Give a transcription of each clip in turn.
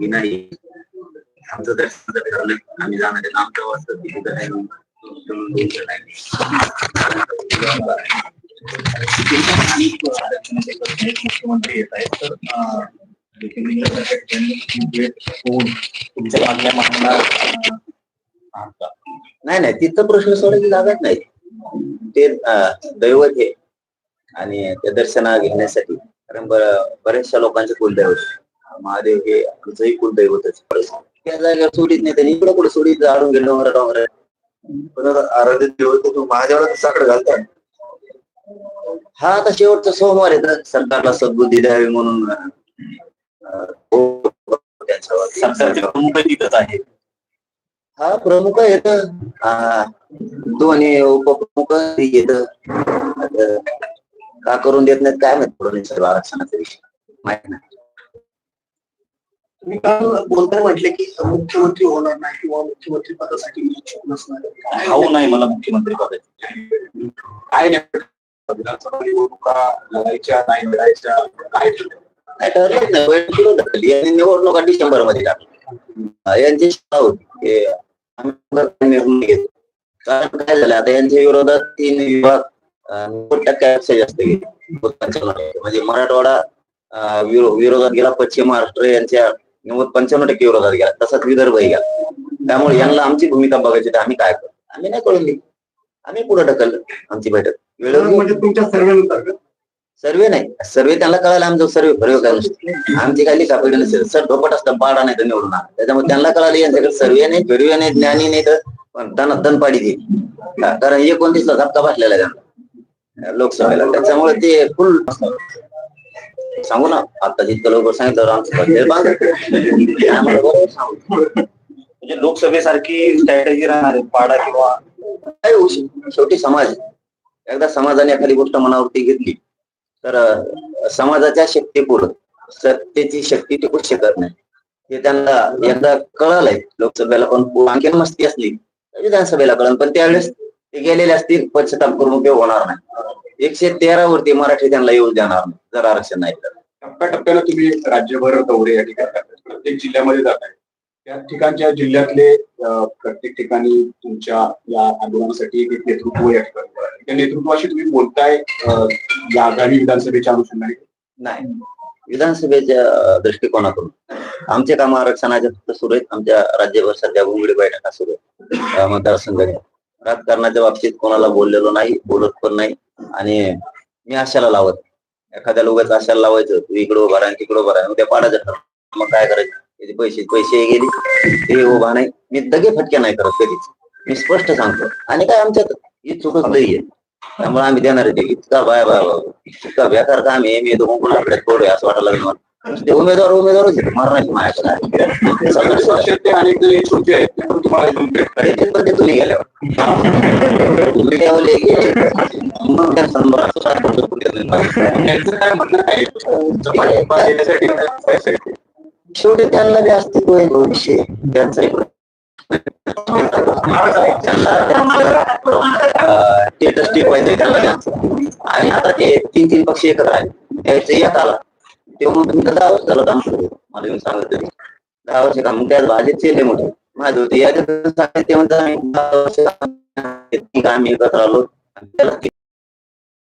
नाही. आमचं दर्शन झालं आम्ही जाणारे लांब प्रवास नाही. मुख्यमंत्री येत आहेत तर तुमच्या मागण्या मागणार नाही नाही तिथं प्रश्न सोडायची जागाच नाही. ते दैवत हे आणि त्या दर्शना घेण्यासाठी. कारण बऱ्याचशा लोकांचे कुलदैवत महादेव हे आमचंही कुलदैवतच त्या जागेवर सोडित नाही त्यांनी इकडं कुठं सोडित जाडून गेलो डोंगर पण आराध्य देवत महादेवाला साकडं घालतात. हा आता शेवटचा सोमवार आहे तर सरकारला सद्बुद्धी द्यावी म्हणून हो, त्यांच्यावर. सरकारचे प्रमुख तिथंच आहे हा प्रमुख येत दोन्ही उपप्रमुख येत का करून देत नाहीत काय माहीत सर्व आरक्षणाचा विषय. माहीत नाही. तुम्ही काल बोलताना म्हटले की मुख्यमंत्री होणार नाही किंवा मुख्यमंत्री पदासाठी मी इच्छुक नसणार. हाऊ नाही मला मुख्यमंत्री पदाची. काय विधानसभा निवडणुका लढायच्या नाही. लढायच्या काय ठरलं? झाली आणि डिसेंबरमध्ये यांची होती. निर्णय घेतो कारण काय झालं आता यांच्या विरोधात तीन विभाग नव्वद टक्क्यापेक्षा जास्त गेले म्हणजे मराठवाडा विरोधात गेला. पश्चिम महाराष्ट्र यांच्या नव्वद पंच्याण्णव टक्के विरोधात गेला. तसाच विदर्भही गेला. त्यामुळे यांना आमची भूमिका बघायची तर आम्ही काय करतो आम्ही नाही कळून आम्ही पुढे ढकललं आमची बैठक. म्हणजे तुमच्या सर्वेनुसार का? सर्वे नाही सर्वे त्यांना कळायला आमचा सर्वे प्रयोग काय नसतो आमची काही कापडी नसेल सर ढोपट असतं पाडा नाही तर निवडून. त्याच्यामुळे त्यांना कळालं यांच्याकडे सर्वे नाही फिरवे नाही ज्ञानी नाही तर त्यांना दनपाडी दे का- कारण एकोणतीसला धक्का बसलेला आहे त्यांना लोकसभेला त्याच्यामुळे ते फुल सांगू ना आता जितकं लवकर सांगितलं आमचं सांगू. म्हणजे लोकसभेसारखी स्ट्रॅटेजी राहणार आहे पाडा किंवा काय? शेवटी समाज आहे. एकदा समाजाने एखादी गोष्ट मनावरती घेतली तर समाजाच्या शक्तीपुढं सत्तेची शक्ती टिकू शकत नाही. हे त्यांना एकदा कळालंय. लोकसभेला पण आणखीन मस्ती असली विधानसभेला कळलं पण त्यावेळेस ते गेलेले असतील पश्चाताप करून उपयोग होणार नाही. एकशे तेरा वरती मराठी त्यांना येऊ देणार नाही जर आरक्षण नाही तर. टप्प्याटप्प्यानं तुम्ही राज्यभर दौरे या ठिकाणी प्रत्येक जिल्ह्यामध्ये जात आहे त्या ठिकाणच्या जिल्ह्यातले प्रत्येक ठिकाणी तुमच्या या आंदोलनासाठी एक नेतृत्व या ठिकाणी त्या नेतृत्वाशी तुम्ही बोलताय या आगामी विधानसभेच्या अनुषंगाने. नाही. विधानसभेच्या दृष्टिकोनातून. आमचे काम आरक्षणाचे फक्त सुरू आहेत. आमच्या राज्यभर सध्या घुंगडी बैठका सुरू आहेत. मतदारसंघाने. राजकारणाच्या बाबतीत कोणाला बोललेलो नाही बोलत पण नाही. आणि मी आशाला लावत. एखाद्या लोकांच आशाला लावायचं. तू इकडं उभा राहा तिकडं उभा राहा. उद्या पाडायचं ठरलं. मग काय करायचं? त्याचे पैसे पैसे गेले. ते उभा नाही. मी दगे फटके नाही करत कधीच. मी स्पष्ट सांगतो. आणि काय आमच्यात ही चुकच आहे त्यामुळे आम्ही देणार आहे ते. इतका बाय बाय. इतका बेकार काम आहे. मी दोन कोणाकडे थोडं असं वाटायला लागलं मला. ते उमेदवार उमेदवारच आहेत, मारण्याची माझ्याकडे. ते अनेक जण इच्छुक आहेत ते पण. ते ते तुम्ही गेल्यावर. मग त्यांचं पाठिंबा देण्यासाठी पैसे शेवटी त्यांना अस्तित्व आहे भविष्य. त्यांचं ते ट्रस्टी पाहिजे आणि आता ते तीन तीन पक्ष एकत्र आहेत त्याचं एक आला तेव्हा मग तुम्ही दहा वर्ष झालं काम सुरू मला येऊन सांगत तरी दहा वर्ष काम मग त्यात भाजपचे लय मोठे माझं होते याच्यात सांगायचं आम्ही दहा वर्ष आम्ही एकत्र आलो आणि त्याला किती-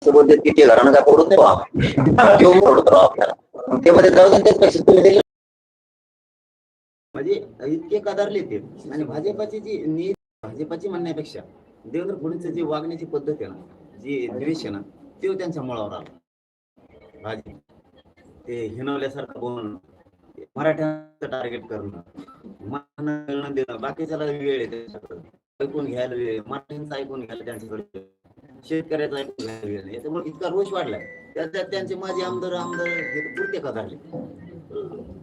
असं की ते घरानं काय पडत नाही बाबा किंवा पडत राव आपल्याला ते मध्ये जाऊ दे तेच पैसे तुम्ही दिले म्हणजे इतके कदरले ते. आणि भाजपाची जी नी भाजपाची म्हणण्यापेक्षा देवेंद्र फडणवीस जी वागण्याची पद्धत आहे ना जी द्वेष आहे ना ते त्यांच्या मुळावर आलं. भाजप. ते हिनवल्यासारखं बोलणं मराठ्यांचं टार्गेट करणं मिळणं देणं बाकीच्याला वेळ आहे त्याच्याकडे. ऐकून घ्यायला वेळ आहे. मराठ्यांचं ऐकून घ्यायला त्यांच्याकडे शेतकऱ्याचा ऐकून घ्यायला वेळ याच्यामुळे इतका रोष वाढलाय. त्याच्यात त्यांचे माझे आमदार आमदार हे पुरते कदारले.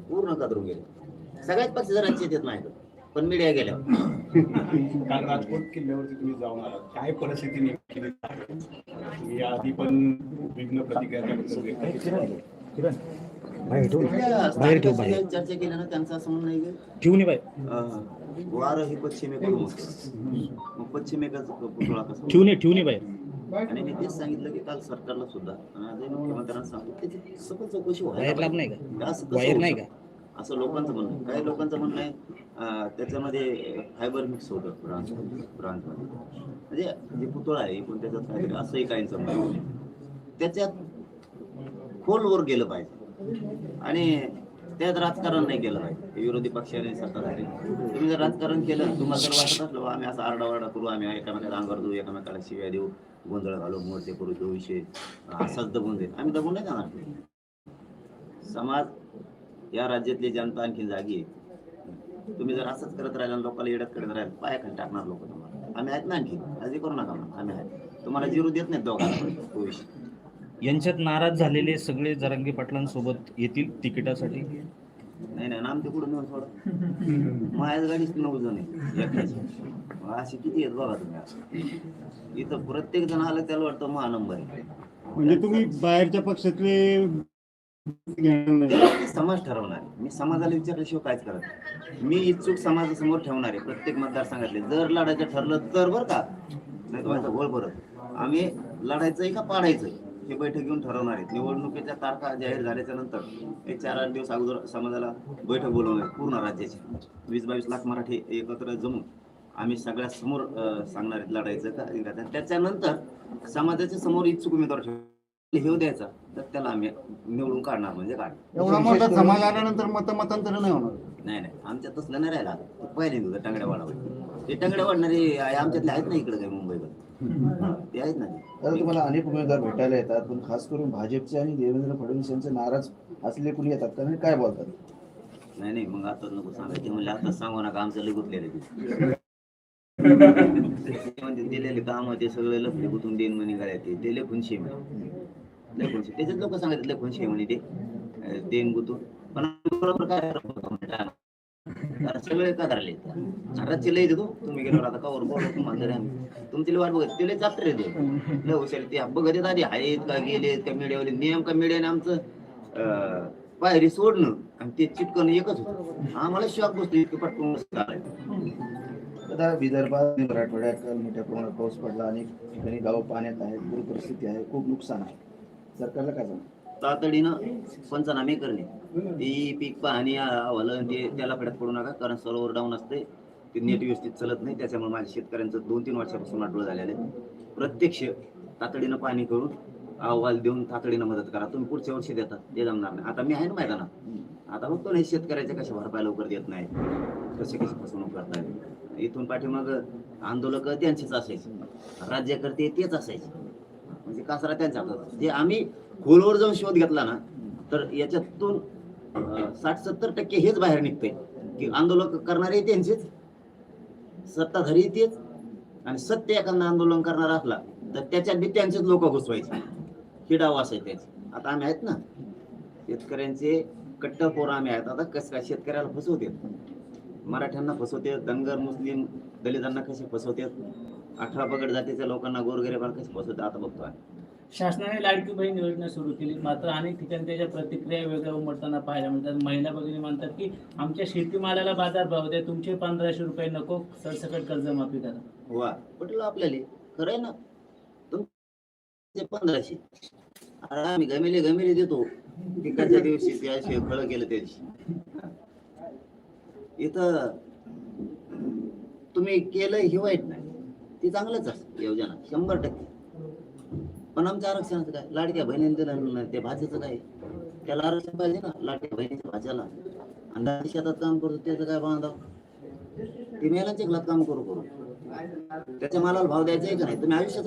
पूर्ण कदरून गेले. सगळ्याच पक्ष राज्य येत नाही पण मीडिया गेल्यावर. काल राजकोट किल्ल्यावरती तुम्ही जाऊन आलात काय परिस्थिती नेमकी? या आधी पण विघ्न प्रतिक्रिया. बाहेर ठेव बाहेर ठेव स्थानिकांशी बाहेर चर्चा केल्यानं त्यांचं असं म्हणणं आहे की ठेवू नये बाहेर वारं हे पश्चिमेकडून. मग पश्चिमेकडचा पुतळा कसा ठेवू नये ठेवू नये बाहेर आणि मी तेच सांगितलं की काल सरकारला सुद्धा मुख्यमंत्र्यांना त्याची चौकशी व्हायला. नाही का वायर नाही शकतं? असं लोकांचं म्हणणं. काही लोकांचं म्हणणं आहे त्याच्यामध्ये फायबर मिक्स होतं ब्रांच ब्रांचमध्ये म्हणजे जे पुतळा आहे पण त्याच्यात काहीतरी असंही काही म्हणणं त्याच्यात खोलवर गेलं पाहिजे. आणि त्यात राजकारण नाही केलं पाहिजे. विरोधी पक्षाने सत्ताधारी तुम्ही जर राजकारण केलं तुम्हाला जर वाटत असलं आम्ही असं आरडाओरडा करू आम्ही एकामेकाला अंगावर देऊ एकामेकाला शिव्या देऊ गोंधळ घालू मोर्चे करू देऊ विषय असाच दबून देईल आम्ही दबून नाही जाणार. समाज या राज्यातली जनता आणखी जागी आहे. तुम्ही जर असंच करत राहिला आणि लोकांना येड्यात करत राहिला पायाखाली टाकणार लोक तुम्हाला. आम्ही आहेत ना आणखी. काळजी करू नका मग आम्ही आहेत. तुम्हाला जिरू देत नाहीत दोघांना. तो विषय. यांच्यात नाराज झालेले सगळे जरांगे पाटलांसोबत येतील तिकिटासाठी? नाही नाही. नाम ते कुठं नेऊन सोडा. माझ्याच गाडीच नऊ जण आहे एकट्याची मग अशी किती आहेत बघा तुम्ही असं. इथं प्रत्येक जण आलं त्याला वाटतं महानंबर आहे. म्हणजे तुम्ही बाहेरच्या पक्षातले समाज ठरवणार मी समाजाला विचारल्याशिवाय कायच करत मी इच्छुक समाजासमोर ठेवणार आहे. प्रत्येक मतदारसंघातले. जर लढायचं ठरलं तर बरं का? नाही तर गोळ बरं आम्ही लढायचंय का पाडायचंय? हे बैठक घेऊन ठरवणार आहेत. निवडणुकीच्या तारखा जाहीर झाल्याच्यानंतर एक चार आठ दिवस अगोदर समाजाला बैठक बोलवणार पूर्ण राज्याची वीस बावीस लाख मराठी एकत्र जमून आम्ही सगळ्या समोर सांगणार आहेत लढायचं का? त्याच्यानंतर समाजाच्या समोर इच्छुक उमेदवार ठेव घेऊ द्यायचा. तर त्याला आम्ही निवडून काढणार म्हणजे काढ एवढा मोठा समाज आल्यानंतर मत मतांतर नाही होणार. नाही नाही. आमच्या तसलं नाही राहिला. पहिले दिवस टांगड्या वाढावे ते टांगड्या वाढणारे आमच्यातले आहेत ना इकडे काही मुंबईमध्ये ते आहेत ना. आता तुम्हाला अनेक उमेदवार भेटायला येतात पण खास करून भाजपचे आणि देवेंद्र फडणवीस यांचे नाराज असले कुणी येतात कारण काय बोलतात? नाही नाही. मग आता नको सांगायचे. म्हणले आता सांगू नका. आमचं लय गुतलेलं ते. म्हणते दिलेले काम ते सगळे लफडे गुतून देईन म्हणे गळ्यात. ते ते लय खुनशे म्हणे लय त्याच्यात लोक सांगतात लय खुनशे म्हणे ते अं, देईन पण बरोबर काय सगळे का धरले रातचे लय देतो. तुम्ही गेलो आता कावर बोलतो तुम्हाला आम्ही. तुमची वाट बघत ते लय चापटे रे लय हुशार ते बघत येत आधी आहेत का गेलेत का मीडियावाले नेमका मीडियाने आमचं पायरी सोडणं. आणि ते चिटकणं एकच होतं. आम्हाला शॉक बसतो इतकं पटकून आता विदर्भात मराठवाड्यात काल मोठ्या प्रमाणात पाऊस पडला. अनेक ठिकाणी गाव पाण्यात आहेत. पूर परिस्थिती आहे. खूप नुकसान आहे. सरकारला काय सांगतो तातडीनं पंचनामे करणे. ती पीक पाहणी अहवाल ते त्याला फड्यात पडू नका कारण सर्व्हर डाऊन असते ते नेट व्यवस्थित चालत नाही त्याच्यामुळे माझ्या शेतकऱ्यांचं दोन तीन वर्षापासून आठवड झालेलं आहे. प्रत्यक्ष तातडीनं पाणी करून अहवाल देऊन तातडीनं मदत करा. तुम्ही पुढच्या वर्षी देता ते जमणार नाही. आता मी आहे ना मैदानात. आता बघतो नाही शेतकऱ्याच्या कशा भरपाई लवकर देत नाही कसे कशी फसवणूक करतायत. इथून पाठीमाग आंदोलक त्यांचेच असायचे. राज्यकर्ते तेच असायचे. म्हणजे कासरा त्यांच्या हातात जे आम्ही खोलवर जाऊन शोध घेतला ना तर याच्यातून साठ सत्तर टक्के हेच बाहेर निघते की आंदोलन करणारे त्यांचेच सत्ताधारी तेच आणि सत्य एखादा आंदोलन करणारा असला तर त्याच्यात बी त्यांचेच लोक घुसवायचे. हे डाव असायचे त्याचे. आता आम्ही आहेत ना शेतकऱ्यांचे कट्टर पोरं आम्ही आहेत. आता कसं काय शेतकऱ्याला फसवते मराठ्यांना फसवते धनगर मुस्लिम दलितांना कसे फसवते अठरा पगड जातीच्या लोकांना गोरगरिबांना कसे फसवते आता बघतो आम्ही. शासनाने लाडकी बहीण योजना सुरू केली. मात्र अनेक ठिकाणी त्याच्या प्रतिक्रिया वेगळ्या उमटताना पाहायला मिळतात. महिला भगिनी म्हणतात की आमच्या शेतीमालाला बाजार भाव द्या. तुमचे पंधराशे रुपये नको. सरसकट कर्जमाफी करा. वा पटेल आपल्याला? खरं आहे ना. तुमचे पंधराशे. अरे आम्ही गमेले गमेले देतो. पिकाच्या दिवशी त्या दिवशी फळं केलं त्या दिवशी इथं तुम्ही केलं हे वाईट नाही. ते चांगलंच असतं योजना शंभर टक्के. पण आमच्या आरक्षणाचं काय? लाडक्या बहिणींचं ते भाज्याचं काय? त्याला आरक्षण पाहिजे ना लाडक्या बहिणीच्या भाज्याला. आणि शेतात काम करतो त्याचं काय बांधाव ते मेलांच्या काम करू करू. त्याच्या मालाला भाव द्यायचा आहे का नाही? तुम्ही आयुष्यात